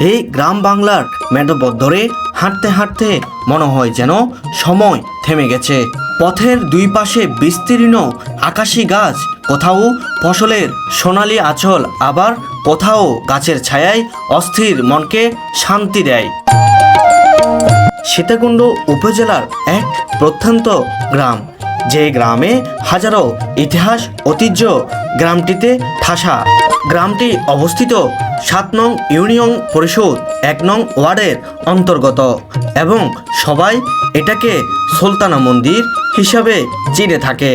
এই গ্রাম বাংলার মেঠোপথ ধরে হাঁটতে হাঁটতে মনে হয় যেন সময় থেমে গেছে। পথের দুই পাশে বিস্তীর্ণ আকাশি গাছ, কোথাও ফসলের সোনালি আঁচল, আবার কোথাও গাছের ছায়ায় অস্থির মনকে শান্তি দেয়। সীতাকুণ্ড উপজেলার এক প্রত্যন্ত গ্রাম, যে গ্রামে হাজারো ইতিহাস, ঐতিহ্য গ্রামটিতে ঠাসা। গ্রামটি অবস্থিত সাত নং ইউনিয়ন পরিষদ, এক নং ওয়ার্ডের অন্তর্গত এবং সবাই এটাকে সুলতানা মন্দির হিসাবে চিনে থাকে।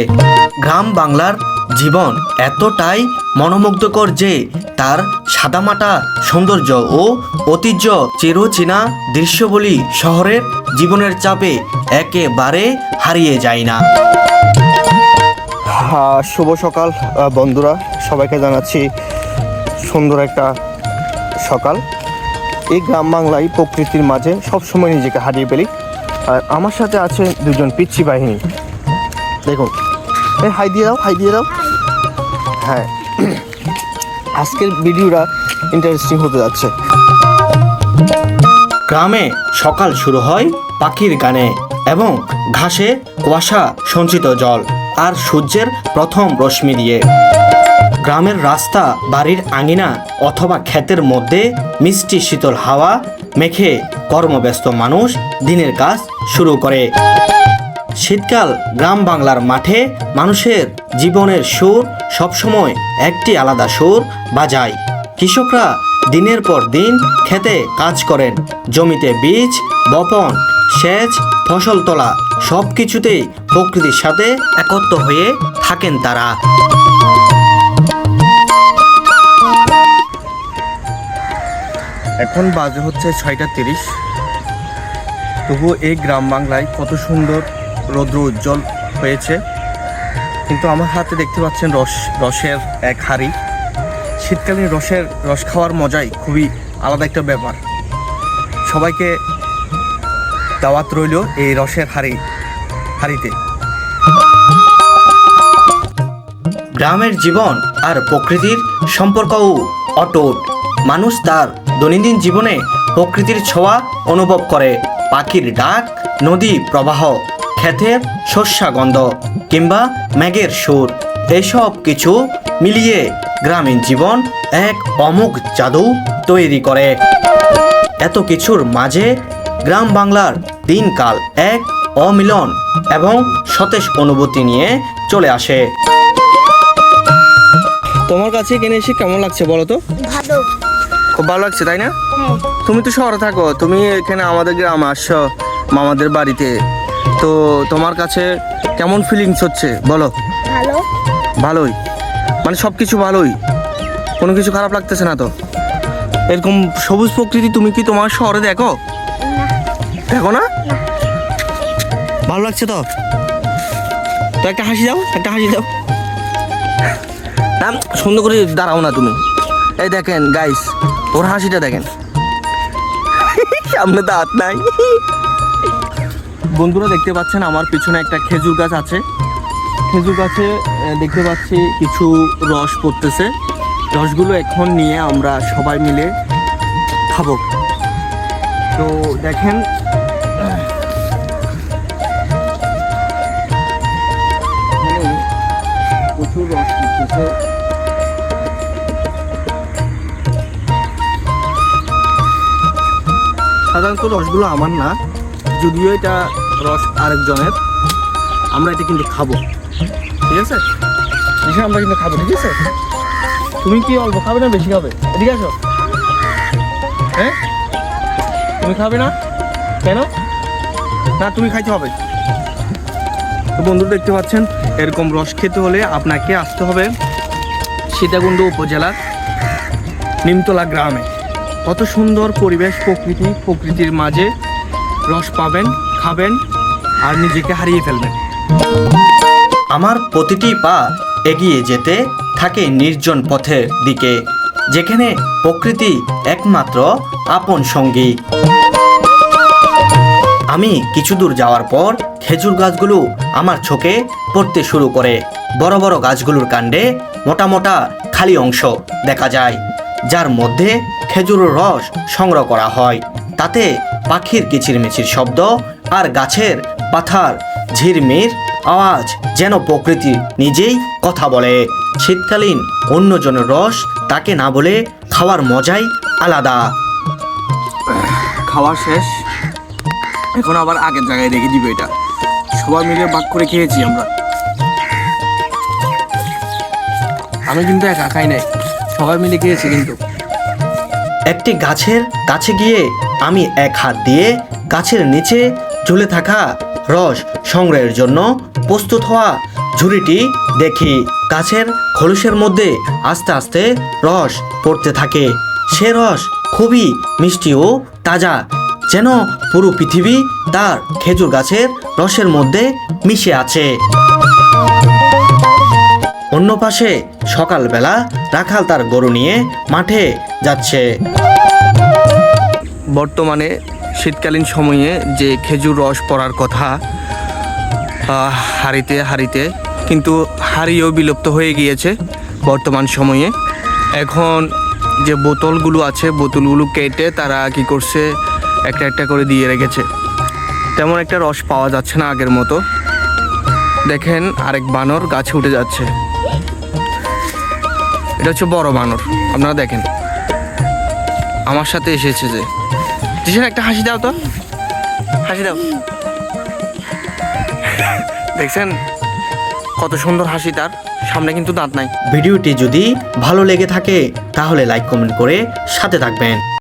গ্রাম বাংলার জীবন এতটাই মনোমুগ্ধকর যে তার সাদামাটা সৌন্দর্য ও ঐতিহ্য চিরচেনা দৃশ্যবলী শহরের জীবনের চাপে একেবারে হারিয়ে যায় না। শুভ সকাল বন্ধুরা। সবাইকে জানাচ্ছি সুন্দর একটা সকাল। এই গ্রাম বাংলায় প্রকৃতির মাঝে সবসময় নিজেকে হারিয়ে ফেলি। আর আমার সাথে আছে দুজন পিচ্ছি বাহিনী। দেখুন। এই হাই দিয়ে দাও, হাই দিয়ে দাও। হ্যাঁ। আজকের ভিডিওটা ইন্টারেস্টিং হতে যাচ্ছে। গ্রামে সকাল শুরু হয় পাখির গানে এবং ঘাসে কুয়াশা সঞ্চিত জল। আর সূর্যের প্রথম রশ্মি দিয়ে। গ্রামের রাস্তা, বাড়ির আঙিনা অথবা ক্ষেতের মধ্যে মিষ্টি শীতল হাওয়া মেখে কর্মব্যস্ত মানুষ দিনের কাজ শুরু করে। শীতকাল গ্রাম বাংলার মাঠে মানুষের জীবনের সুর সবসময় একটি আলাদা সুর বাজায়। কৃষকরা দিনের পর দিন খেতে কাজ করেন, জমিতে বীজ বপন সেচ, ফসল তোলা সব কিছুতেই প্রকৃতির সাথে একত্র হয়ে থাকেন তারা। এখন বাজে হচ্ছে ছয়টা তিরিশ। তবুও এই গ্রাম বাংলায় কত সুন্দর রৌদ্র উজ্জ্বল হয়েছে। কিন্তু আমার হাতে দেখতে পাচ্ছেন রস, রসের এক হাড়ি। শীতকালীন রসের রস খাওয়ার মজাই খুবই আলাদা একটা ব্যাপার। সবাইকে দাওয়াত রইল এই রসের হাড়ি, হাড়িতে। গ্রামের জীবন আর প্রকৃতির সম্পর্কও অটুট। মানুষ তার দৈনন্দিন জীবনে প্রকৃতির ছোঁয়া অনুভব করে। পাখির ডাক, নদী প্রবাহ, ক্ষেতের শস্যাগন্ধ কিংবা মেঘের সুর, এসব কিছু মিলিয়ে গ্রামীণ জীবন এক অমুক জাদু তৈরি করে। এত কিছুর মাঝে গ্রাম বাংলার দিনকাল এক অমিলন এবং সতেজ অনুভূতি নিয়ে চলে আসে। তোমার কাছে এখানে এসে কেমন লাগছে বলো তো? ভালো। খুব ভালো লাগছে তাই না? হ্যাঁ। তুমি তো শহরে থাকো তুমি এখানে আমাদের গ্রামে আসছো মামাদের বাড়িতে। তো তোমার কাছে কেমন ফিলিংস হচ্ছে বলো? ভালো। ভালোই। মানে সব কিছু ভালোই। কোনো কিছু খারাপ লাগতেছে না তো? এরকম সবুজ প্রকৃতি তুমি কি তোমার শহরে দেখো? দেখো না। ভালো লাগছে তো? তো একটা হাসি দাও একটা হাসি দাও। না সুন্দর করে দাঁড়াও না তুমি। এই দেখেন গাইস ওর হাসিটা দেখেন। সামনে দাঁত নাই। বন্ধুরা দেখতে পাচ্ছেন আমার পিছনে একটা খেজুর গাছ আছে। খেজুর গাছে দেখতে পাচ্ছি কিছু রস পড়তেছে। রসগুলো এখন নিয়ে আমরা সবাই মিলে খাব। তো দেখেন প্রচুর রস পড়তেছে সাধারণত রসগুলো আমার না, যদিও এটা রস আরেকজনের। আমরা এটা কিন্তু খাব। ঠিক আছে? এসে আমরা কিন্তু খাব, ঠিক আছে? তুমি কি অল্প খাবে না বেশি খাবে? এদিকে আসো। হ্যাঁ? তুমি খাবে না? কেন? না, তুমি খাইতে হবে। তো বন্ধু, দেখতে পাচ্ছেন, এরকম রস খেতে হলে আপনাকে আসতে হবে সীতাকুণ্ড উপজেলার নিমতলা গ্রামে। কত সুন্দর পরিবেশ, প্রকৃতি, প্রকৃতির মাঝে রস পাবেন, খাবেন আর নিজেকে হারিয়ে ফেলবেন। আমার প্রতিটি পা এগিয়ে যেতে থাকে নির্জন পথের দিকে, যেখানে প্রকৃতি একমাত্র আপন সঙ্গী। আমি কিছু দূর যাওয়ার পর খেজুর গাছগুলো আমার চোখে পড়তে শুরু করে। বড় বড় গাছগুলোর কাণ্ডে মোটা মোটা খালি অংশ দেখা যায়, যার মধ্যে খেজুরের রস সংগ্রহ করা হয়। তাতে পাখির কিচিরমিচির শব্দ আর গাছের পাথার ঝিরমির আওয়াজ যেন প্রকৃতি নিজেই কথা বলে। শীতকালীন অন্যজনের রস তাকে না বলে খাওয়ার মজাই আলাদা। খাওয়া শেষ। এখন আবার আগের জায়গায় রেখে দিবে এটা। সবাই মিলে ভাগ করে খেয়েছি আমরা। আমি কিন্তু একা খাই নাই। সবাই মিলে খেয়েছি কিন্তু। একটি গাছের কাছে গিয়ে আমি এক হাত দিয়ে গাছের নিচে ঝুলে থাকা রস সংগ্রহের জন্য প্রস্তুত হওয়া ঝুড়িটি দেখি গাছের খোলসের মধ্যে আস্তে আস্তে রস পড়তে থাকে। সে রস খুবই মিষ্টি ও তাজা। যেন পুরো পৃথিবী তার খেজুর গাছের রসের মধ্যে মিশে আছে। অন্য পাশে সকালবেলা রাখাল তার গরু নিয়ে মাঠে যাচ্ছে। বর্তমানে শীতকালীন সময়ে যে খেজুর রস পড়ার কথা আহ, হাঁড়িতে হাঁড়িতে কিন্তু হাঁড়িও বিলুপ্ত হয়ে গিয়েছে বর্তমান সময়ে। এখন যে বোতলগুলো আছে বোতলগুলো কেটে তারা কি করছে একটা একটা করে দিয়ে রেখেছে। তেমন একটা রস পাওয়া যাচ্ছে না আগের মতো। দেখেন আরেক বানর গাছে উঠে যাচ্ছে। এটা হচ্ছে বড় বানর, আপনারা দেখেন। আমার সাথে এসেছে যে। জিসান একটা হাসি দাও তো। হাসি দাও। দেখছেন? কত সুন্দর হাসি তার। সামনে কিন্তু দাঁত নাই। ভিডিওটি যদি ভালো লেগে থাকে, তাহলে লাইক কমেন্ট করে সাথে থাকবেন।